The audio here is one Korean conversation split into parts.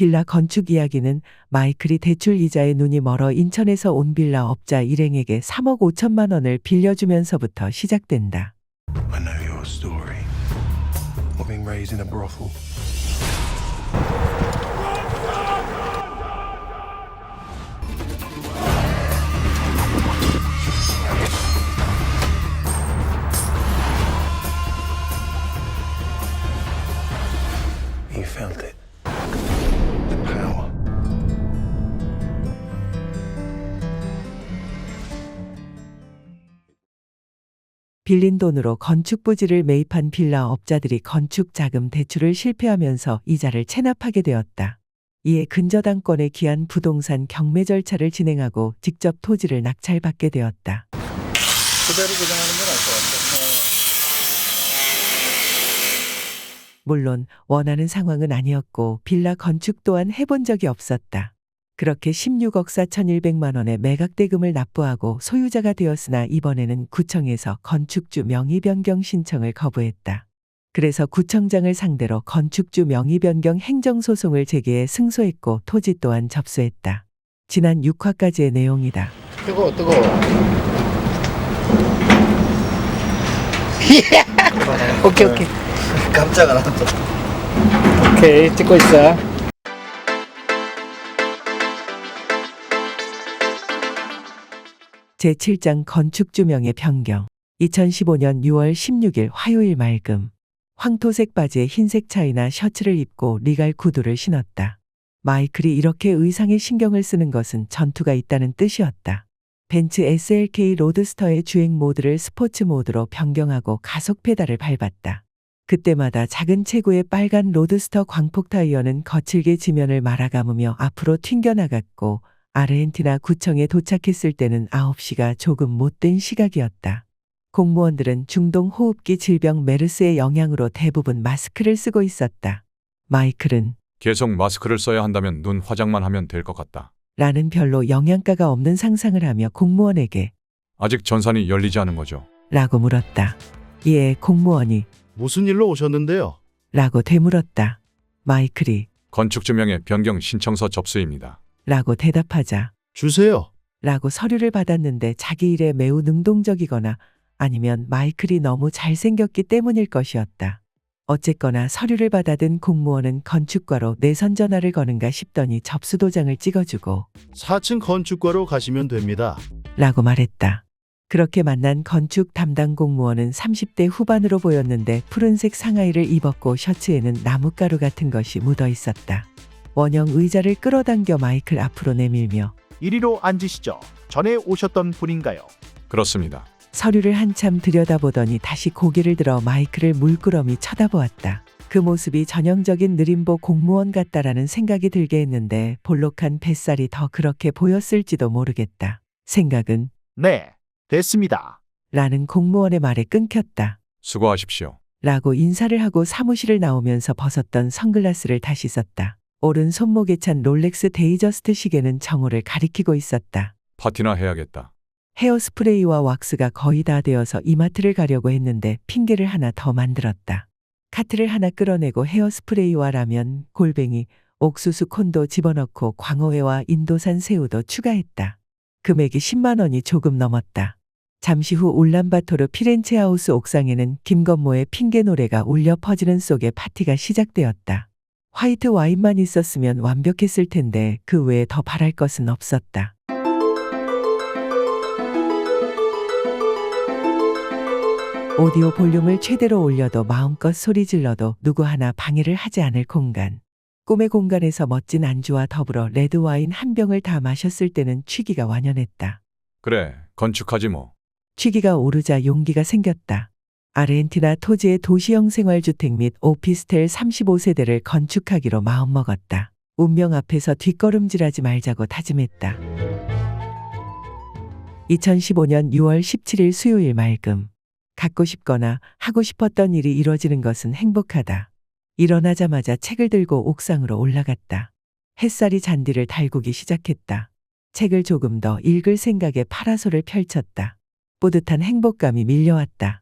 빌라 건축 이야기는 마이클이 대출 이자에 눈이 멀어 인천에서 온 빌라 업자 일행에게 3억 5천만 원을 빌려주면서부터 시작된다. I know your story. Being raised in a brothel. 빌린 돈으로 건축 부지를 매입한 빌라 업자들이 건축 자금 대출을 실패하면서 이자를 체납하게 되었다. 이에 근저당권에 기한 부동산 경매 절차를 진행하고 직접 토지를 낙찰받게 되었다. 그대로 고정하는 건 알 것 같아. 물론 원하는 상황은 아니었고 빌라 건축 또한 해본 적이 없었다. 그렇게 16억 4,100만 원의 매각대금을 납부하고 소유자가 되었으나 이번에는 구청에서 건축주 명의 변경 신청을 거부했다. 그래서 구청장을 상대로 건축주 명의 변경 행정소송을 제기해 승소했고 토지 또한 접수했다. 지난 6화까지의 내용이다. 어. 뜨거워, 뜨거워. 오케이, 오케이. 깜짝아 나도 오케이, 찍고 있어. 제7장 건축주명의 변경. 2015년 6월 16일 화요일 맑음. 황토색 바지에 흰색 차이나 셔츠를 입고 리갈 구두를 신었다. 마이클이 이렇게 의상에 신경을 쓰는 것은 전투가 있다는 뜻이었다. 벤츠 SLK 로드스터의 주행 모드를 스포츠 모드로 변경하고 가속 페달을 밟았다. 그때마다 작은 체구의 빨간 로드스터 광폭 타이어는 거칠게 지면을 말아감으며 앞으로 튕겨나갔고 아르헨티나 구청에 도착했을 때는 9시가 조금 못된 시각이었다. 공무원들은 중동 호흡기 질병 메르스의 영향으로 대부분 마스크를 쓰고 있었다. 마이클은 계속 마스크를 써야 한다면 눈 화장만 하면 될 것 같다. 라는 별로 영양가가 없는 상상을 하며 공무원에게 아직 전산이 열리지 않은 거죠. 라고 물었다. 이에 공무원이 무슨 일로 오셨는데요? 라고 되물었다. 마이클이 건축주명의 변경 신청서 접수입니다. 라고 대답하자 주세요. 라고 서류를 받았는데 자기 일에 매우 능동적이거나 아니면 마이클이 너무 잘생겼기 때문일 것이었다. 어쨌거나 서류를 받아든 공무원은 건축과로 내선 전화를 거는가 싶더니 접수 도장을 찍어주고 4층 건축과로 가시면 됩니다. 라고 말했다. 그렇게 만난 건축 담당 공무원은 30대 후반으로 보였는데 푸른색 상하이를 입었고 셔츠에는 나뭇가루 같은 것이 묻어 있었다. 원형 의자를 끌어당겨 마이클 앞으로 내밀며 이리로 앉으시죠. 전에 오셨던 분인가요? 그렇습니다. 서류를 한참 들여다보더니 다시 고개를 들어 마이클을 물끄러미 쳐다보았다. 그 모습이 전형적인 느림보 공무원 같다라는 생각이 들게 했는데 볼록한 뱃살이 더 그렇게 보였을지도 모르겠다. 생각은 네, 됐습니다. 라는 공무원의 말에 끊겼다. 수고하십시오. 라고 인사를 하고 사무실을 나오면서 벗었던 선글라스를 다시 썼다. 오른 손목에 찬 롤렉스 데이저스트 시계는 정오를 가리키고 있었다. 파티나 해야겠다. 헤어스프레이와 왁스가 거의 다 되어서 이마트를 가려고 했는데 핑계를 하나 더 만들었다. 카트를 하나 끌어내고 헤어스프레이와 라면, 골뱅이, 옥수수 콘도 집어넣고 광어회와 인도산 새우도 추가했다. 금액이 10만 원이 조금 넘었다. 잠시 후 울란바토르 피렌체 하우스 옥상에는 김건모의 핑계 노래가 울려 퍼지는 속에 파티가 시작되었다. 화이트 와인만 있었으면 완벽했을 텐데 그 외에 더 바랄 것은 없었다. 오디오 볼륨을 최대로 올려도 마음껏 소리 질러도 누구 하나 방해를 하지 않을 공간. 꿈의 공간에서 멋진 안주와 더불어 레드 와인 한 병을 다 마셨을 때는 취기가 완연했다. 그래, 건축하지 뭐. 취기가 오르자 용기가 생겼다. 아르헨티나 토지의 도시형 생활주택 및 오피스텔 35세대를 건축하기로 마음먹었다. 운명 앞에서 뒷걸음질하지 말자고 다짐했다. 2015년 6월 17일 수요일 맑음. 갖고 싶거나 하고 싶었던 일이 이뤄지는 것은 행복하다. 일어나자마자 책을 들고 옥상으로 올라갔다. 햇살이 잔디를 달구기 시작했다. 책을 조금 더 읽을 생각에 파라솔을 펼쳤다. 뿌듯한 행복감이 밀려왔다.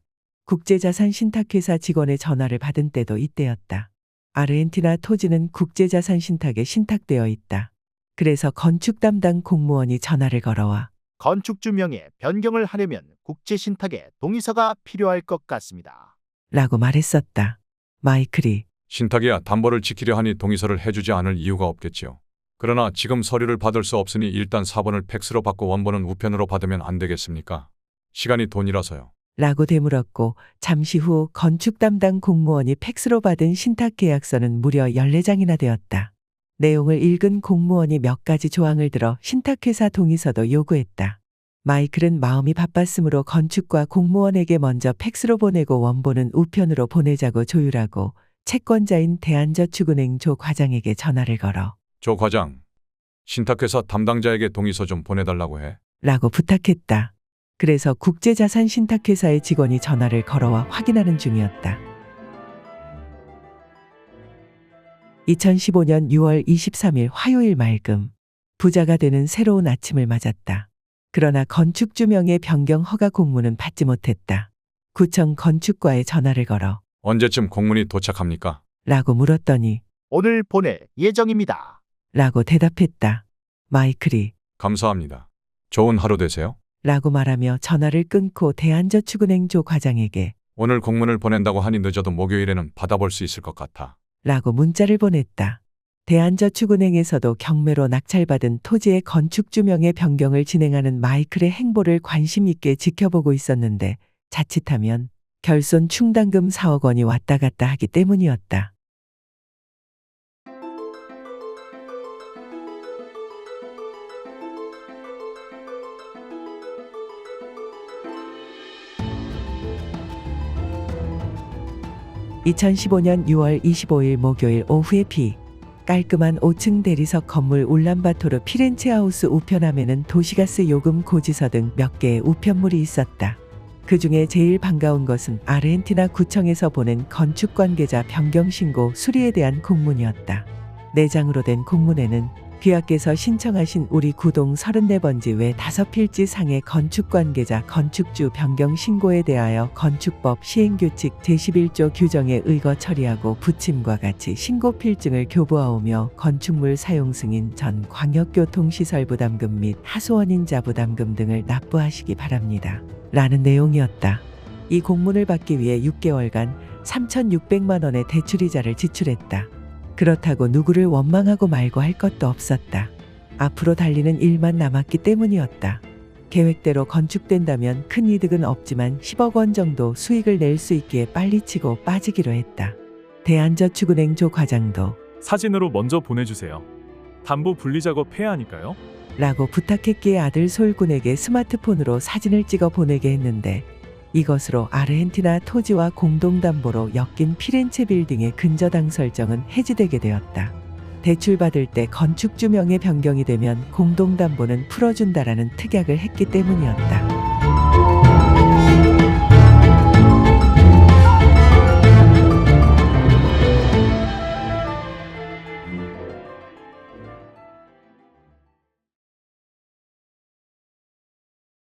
국제자산 신탁회사 직원의 전화를 받은 때도 이때였다. 아르헨티나 토지는 국제자산 신탁에 신탁되어 있다. 그래서 건축 담당 공무원이 전화를 걸어와 건축주 명의 변경을 하려면 국제 신탁에 동의서가 필요할 것 같습니다. 라고 말했었다. 마이클이 신탁이야 담보를 지키려 하니 동의서를 해주지 않을 이유가 없겠지요. 그러나 지금 서류를 받을 수 없으니 일단 사본을 팩스로 받고 원본은 우편으로 받으면 안 되겠습니까? 시간이 돈이라서요. 라고 되물었고 잠시 후 건축 담당 공무원이 팩스로 받은 신탁 계약서는 무려 14장이나 되었다. 내용을 읽은 공무원이 몇 가지 조항을 들어 신탁회사 동의서도 요구했다. 마이클은 마음이 바빴으므로 건축과 공무원에게 먼저 팩스로 보내고 원본은 우편으로 보내자고 조율하고 채권자인 대한저축은행 조 과장에게 전화를 걸어 조 과장, 신탁회사 담당자에게 동의서 좀 보내달라고 해. 라고 부탁했다. 그래서 국제자산 신탁회사의 직원이 전화를 걸어와 확인하는 중이었다. 2015년 6월 23일 화요일 맑음. 부자가 되는 새로운 아침을 맞았다. 그러나 건축 주 명의 변경 허가 공문은 받지 못했다. 구청 건축과에 전화를 걸어 언제쯤 공문이 도착합니까? 라고 물었더니 오늘 보낼 예정입니다. 라고 대답했다. 마이클이 감사합니다. 좋은 하루 되세요. 라고 말하며 전화를 끊고 대한저축은행 조 과장에게 오늘 공문을 보낸다고 하니 늦어도 목요일에는 받아볼 수 있을 것 같아. 라고 문자를 보냈다. 대한저축은행에서도 경매로 낙찰받은 토지의 건축주명의 변경을 진행하는 마이클의 행보를 관심 있게 지켜보고 있었는데 자칫하면 결손 충당금 4억 원이 왔다 갔다 하기 때문이었다. (2015년 6월 25일) 목요일 오후의 비 깔끔한 5층 대리석 건물 울란바토르 피렌체 하우스 우편함에는 도시가스 요금 고지서 등 몇 개의 우편물이 있었다. 그 중에 제일 반가운 것은 아르헨티나 구청에서 보낸 건축 관계자 변경 신고 수리에 대한 공문이었다. 네 장으로 된 공문에는 귀하께서 신청하신 우리 구동 34번지 외 5필지 상의 건축 관계자 건축주 변경 신고에 대하여 건축법 시행규칙 제11조 규정에 의거 처리하고 부침과 같이 신고 필증을 교부하오며 건축물 사용 승인 전 광역교통시설 부담금 및 하소원인자 부담금 등을 납부하시기 바랍니다. 라는 내용이었다. 이 공문을 받기 위해 6개월간 3,600만 원의 대출이자를 지출했다. 그렇다고 누구를 원망하고 말고 할 것도 없었다. 앞으로 달리는 일만 남았기 때문이었다. 계획대로 건축된다면 큰 이득은 없지만 10억 원 정도 수익을 낼 수 있기에 빨리 치고 빠지기로 했다. 대한저축은행 조 과장도 사진으로 먼저 보내주세요. 담보 분리 작업 해야 하니까요. 라고 부탁했기에 아들 솔군에게 스마트폰으로 사진을 찍어 보내게 했는데 이것으로 아르헨티나 토지와 공동담보로 엮인 피렌체 빌딩의 근저당 설정은 해지되게 되었다. 대출받을 때 건축주 명의 변경이 되면 공동담보는 풀어준다라는 특약을 했기 때문이었다.